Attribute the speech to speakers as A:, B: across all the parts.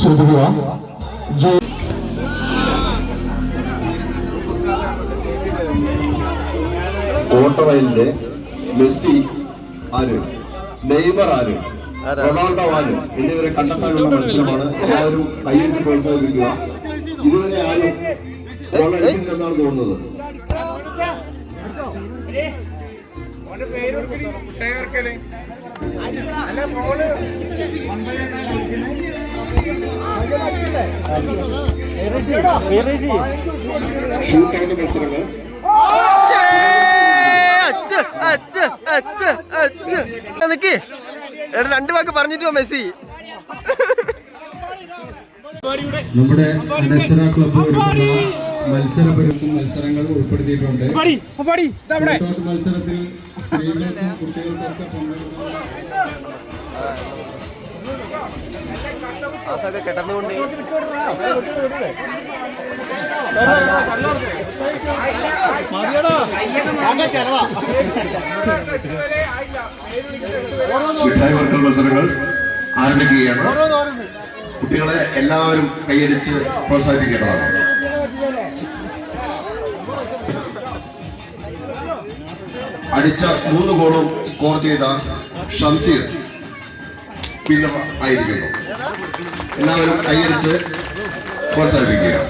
A: ശ്രദ്ധിക്കുക. ജോ
B: കോട്ടവയലിലെ മെസ്സി ആര്? നെയ്മർ ആര്? റൊണാൾഡോ വാലും എന്നിവരെ കണ്ടെത്താനുള്ള മത്സരമാണ്. എല്ലാവരും കയ്യിൽ പ്രോത്സാഹിപ്പിക്കുക ഇതുവരെ ആരും എന്നാണ് തോന്നുന്നത്. മത്സരങ്ങൾ.
C: അച്ഛ അച്ഛ അച്ഛ അച്ഛ. നിക്ക്. എടാ രണ്ട് വാക്ക് പറഞ്ഞിട്ടോ മെസ്സി?
A: നമ്മുടെ അനശ്വര ക്ലബ്ബ് മത്സരപരത്തും മത്സരങ്ങൾ ഉൾപ്പെടുത്തിയിട്ടുണ്ട്. മത്സരത്തിൽ കുട്ടികൾക്കൊക്കെ പങ്കെടുക്കാൻ
C: അതൊക്കെ കിടന്നുകൊണ്ട്
B: മത്സരങ്ങൾ ആരംഭിക്കുകയാണ്. കുട്ടികളെ എല്ലാവരും കൈയടിച്ച് പ്രോത്സാഹിപ്പിക്കേണ്ടതാണ്. അടിച്ച മൂന്ന് ഗോളും സ്കോർ ചെയ്ത ഷംസീർ വിന്നർ ആയിരിക്കുന്നു എല്ലാവരും കൈയടിച്ച് പ്രോത്സാഹിപ്പിക്കുക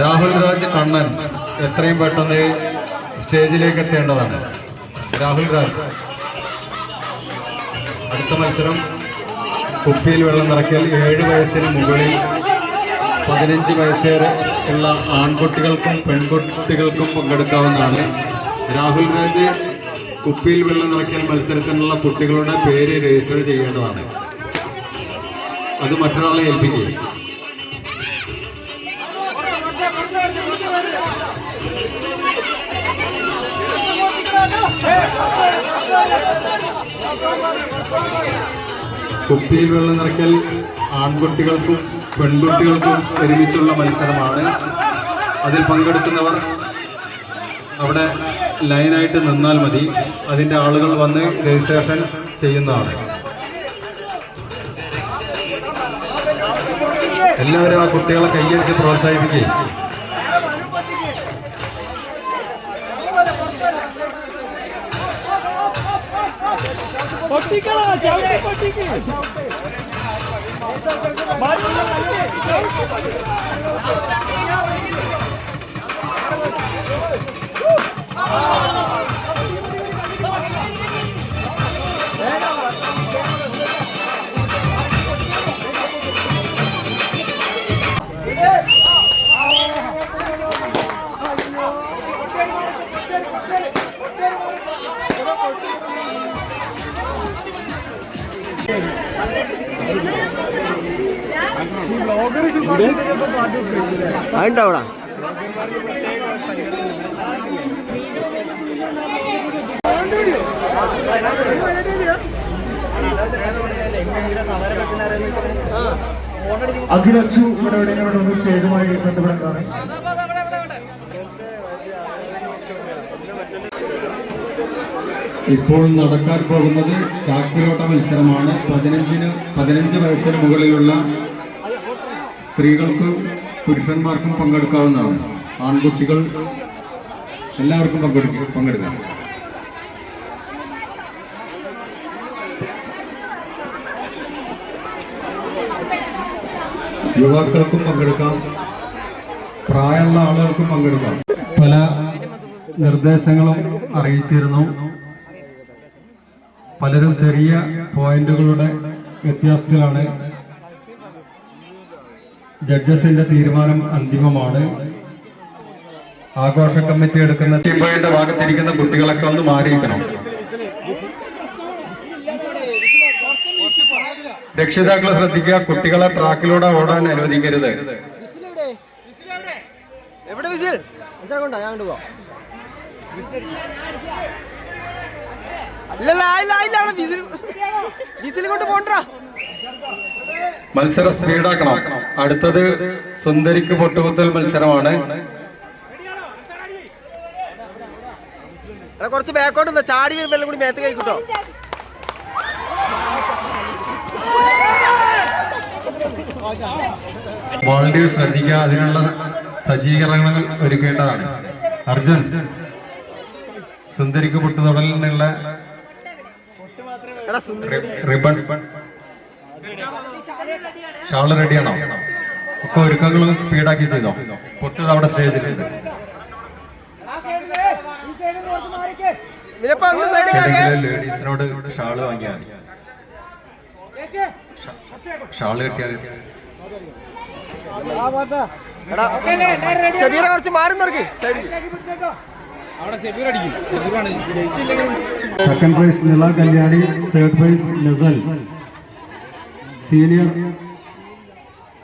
A: രാഹുൽ രാജ് കണ്ണൻ എത്രയും പെട്ടെന്ന് സ്റ്റേജിലേക്ക് എത്തേണ്ടതാണ്. രാഹുൽ രാജ്. അടുത്ത മത്സരം കുപ്പിയിൽ വെള്ളം നിറക്കിയാൽ ഏഴ് വയസ്സിന് മുകളിൽ പതിനഞ്ച് വയസ്സ് വരെ ഉള്ള ആൺകുട്ടികൾക്കും പെൺകുട്ടികൾക്കും പങ്കെടുക്കാവുന്നതാണ്. രാഹുൽ രാജ് കുപ്പിയിൽ വെള്ളം നിറയ്ക്കൽ മത്സരത്തിനുള്ള കുട്ടികളുടെ പേര് രജിസ്റ്റർ ചെയ്യേണ്ടതാണ്. അത് മറ്റൊരാളെ ഏൽപ്പിക്കുക കുപ്പിയിൽ വെള്ളം നിറയ്ക്കൽ ആൺകുട്ടികൾക്കും പെൺകുട്ടികൾക്കും ഒരുമിച്ചുള്ള മത്സരമാണ്. അതിൽ പങ്കെടുക്കുന്നവർ അവിടെ ലൈനായിട്ട് നിന്നാൽ മതി. അതിന്റെ ആളുകൾ വന്ന് രജിസ്ട്രേഷൻ ചെയ്യുന്നതാണ്. എല്ലാവരും ആ കുട്ടികളെ കൈയടിച്ച് പ്രോത്സാഹിപ്പിക്കുകയും
C: pique lá, já o que foi pique? Bate lá. അതുണ്ടോ അവിടെ?
A: അഖിലച്ചു ഇവിടെ എവിടെയെങ്കിലും ഒന്ന് സ്റ്റേജുമായി ഇപ്പോൾ നടക്കാൻ പോകുന്നത് ചാക്കിലോട്ട മത്സരമാണ്. പതിനഞ്ചിന് പതിനഞ്ച് വയസ്സിന് മുകളിലുള്ള സ്ത്രീകൾക്ക് പുരുഷന്മാർക്കും പങ്കെടുക്കാവുന്നതാണ്. ആൺകുട്ടികൾ എല്ലാവർക്കും പങ്കെടുക്ക പങ്കെടുക്കാം. യുവാക്കൾക്കും പങ്കെടുക്കാം. പ്രായമുള്ള ആളുകൾക്കും പങ്കെടുക്കാം. പല നിർദ്ദേശങ്ങളും അറിയിച്ചിരുന്നു. പലരും ചെറിയ പോയിന്റുകളുടെ വ്യത്യാസത്തിലാണ് ജഡ്ജസിന്റെ തീരുമാനം അന്തിമമാണ്. ആഘോഷ കമ്മിറ്റി എടുക്കുന്ന ടീം പോയിന്റ് ഭാഗത്തിരിക്കുന്ന കുട്ടികളൊക്കെ ഒന്ന് മാറിയിരിക്കണം രക്ഷിതാക്കൾ ശ്രദ്ധിക്കുക കുട്ടികളെ ട്രാക്കിലൂടെ ഓടാൻ അനുവദിക്കരുത്.
C: എവിടെ വിസിൽ? ആയില്ല ആയില്ല ബിസിൽ വിസിൽ വിസിൽ കൊണ്ട് പോണ്ടാ
A: മത്സരം സ്പീഡാക്കണം അടുത്തത് സുന്ദരിക്ക് പൊട്ടുകുത്തൽ മത്സരമാണ്.
C: എടാ കുറച്ച് ബാക്കോട്ട് ചാടി വരുമ്പോ എല്ലാം കൂടി മേത്ത് കഴിക്കൂട്ടോ
A: വോളണ്ടിയർ ശ്രദ്ധിക്കുക അതിനുള്ള സജ്ജീകരണങ്ങൾ ഒരുക്കേണ്ടതാണ്. അർജുൻ സുന്ദരിക്ക് പൊട്ടുതൊടലിനുള്ള
C: എടാ സുന്ദരി
A: റിബൺ. ഷാൾ റെഡിയാണോ ഒക്കെ ഒരുക്കങ്ങളും സ്പീഡാക്കി ചെയ്തോ? പൊട്ടത് അവിടെ സ്റ്റേജിലുണ്ട് ലേഡീസിനോട് ഷാൾ വാങ്ങിയാൽ ഷാൾ കിട്ടിയാൽ
C: ഷബീറ കുറച്ച് മാറി നിർക്കി
A: second prize Nila Kalyani. Third prize Nasal. Senior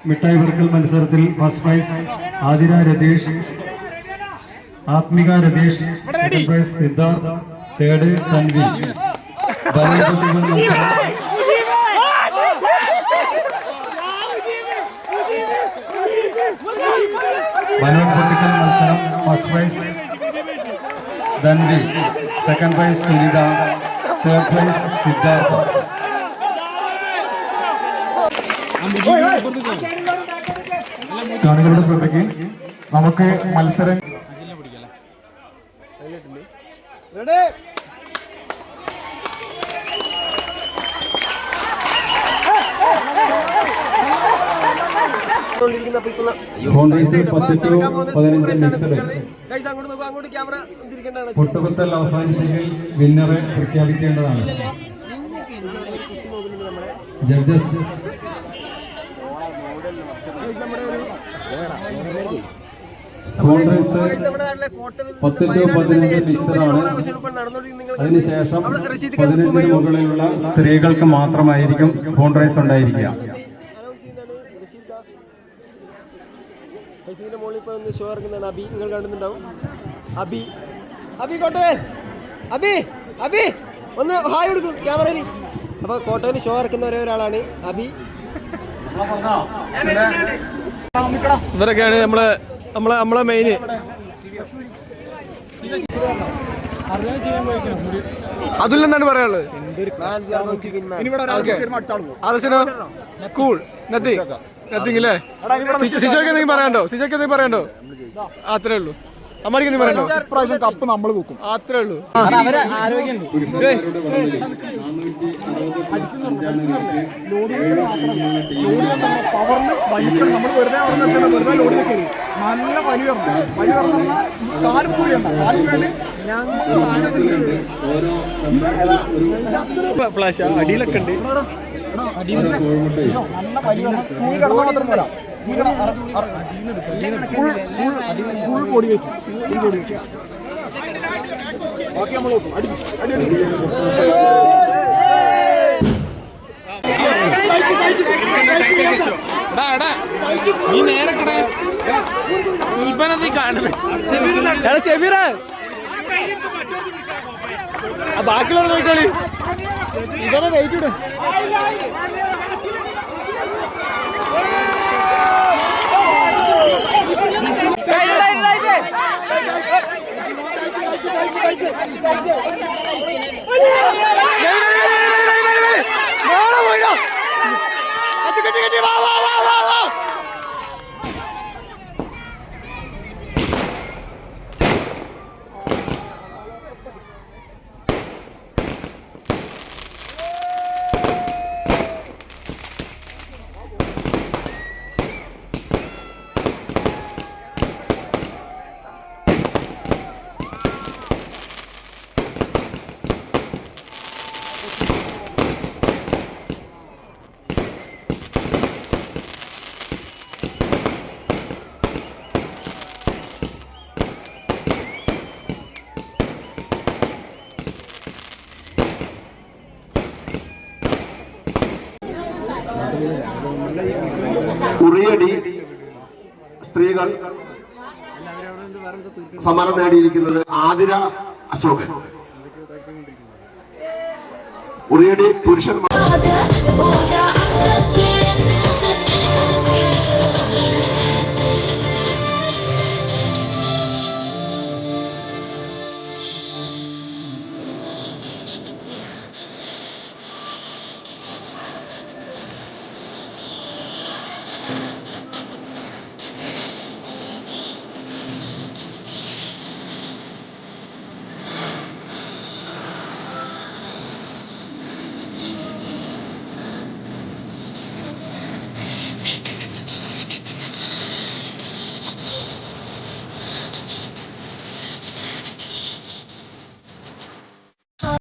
A: മിഠായി വർക്കൽ മത്സരത്തിൽ first prize Athira Ratheesh Athmika Ratheesh second prize Siddharth third Thanvi. Balloon പൊട്ടിക്കൽ മത്സരം. ബലൂൺ പൊട്ടിക്കൽ മത്സരം first prize Dhanvi second prize Sunitha third prize Siddhartha.
D: കാണികളുടെ ശ്രദ്ധയ്ക്ക് നമുക്ക് മത്സരം
A: പൊട്ടുകുത്തൽ അവസാനിച്ചെങ്കിൽ വിന്നറെ പ്രഖ്യാപിക്കേണ്ടതാണ്. ജഡ്ജസ് മിക്സഡാണ് അതിനുശേഷം മുകളിലുള്ള സ്ത്രീകൾക്ക് മാത്രമായിരിക്കും സ്പോൺസേഴ്സ് ഉണ്ടായിരിക്കുക
C: ഫൈസിന്റെ മുകളിൽ ഒന്ന് ഹായ് കൊടുക്കും ക്യാമറയിൽ അപ്പോൾ കോട്ടയിൽ ഷോ ഇറക്കുന്ന ഒരേ ഒരാളാണ് അബി
E: ഇവരൊക്കെയാണ് നമ്മളെ നമ്മളെ നമ്മളെ മെയിന് അതിലെന്താണ് പറയാനുള്ളത്? കൂൾ നത്തിങ് നത്തിങ് അല്ലേ സിജോക്ക്. എന്തെങ്കിലും പറയാണ്ടോ സിജോക്ക് എന്തെങ്കിലും പറയാണ്ടോ അത്രേ ഉള്ളൂ. അമ്മയ്ക്ക് എന്തെങ്കിലും പറയണ്ടോ
D: കപ്പ് നമ്മൾ തൂക്കും
E: അത്രേ ഉള്ളൂ.
D: പവറിന് വലിക്കണം നമ്മൾ വെറുതെ അവിടെ നിന്ന് വെച്ചാൽ വെറുതെ ലോഡ് കയറി. നല്ല വലി വരണം വലി വരണം കാൽ പോയണ്ട കാലിന് വേണ്ടി
E: ഫ്ലാഷ് അടിയിലൊക്കെ ഉണ്ട്.
D: നല്ല വലി വരണം തൂങ്ങി കിടന്നാൽ മാത്രം പോരാ ഫുൾ ബോഡി വെക്കും ഫുൾ ബോഡി വെക്കും ബാക്കി നമ്മൾ നോക്കും. അടി അടി അടി.
E: ഷെബീറ. ബാക്കിയുള്ളവർ നോക്കിക്കോളി. ഇവനെ വെയിറ്റ് ഇട്
D: ആ
B: വേണ്ടി സ്ത്രീകൾ സമ്മാനം നേടിയിരിക്കുന്നത് ആതിര അശോകൻ. ഉറിയടി പുരുഷന്മാർ.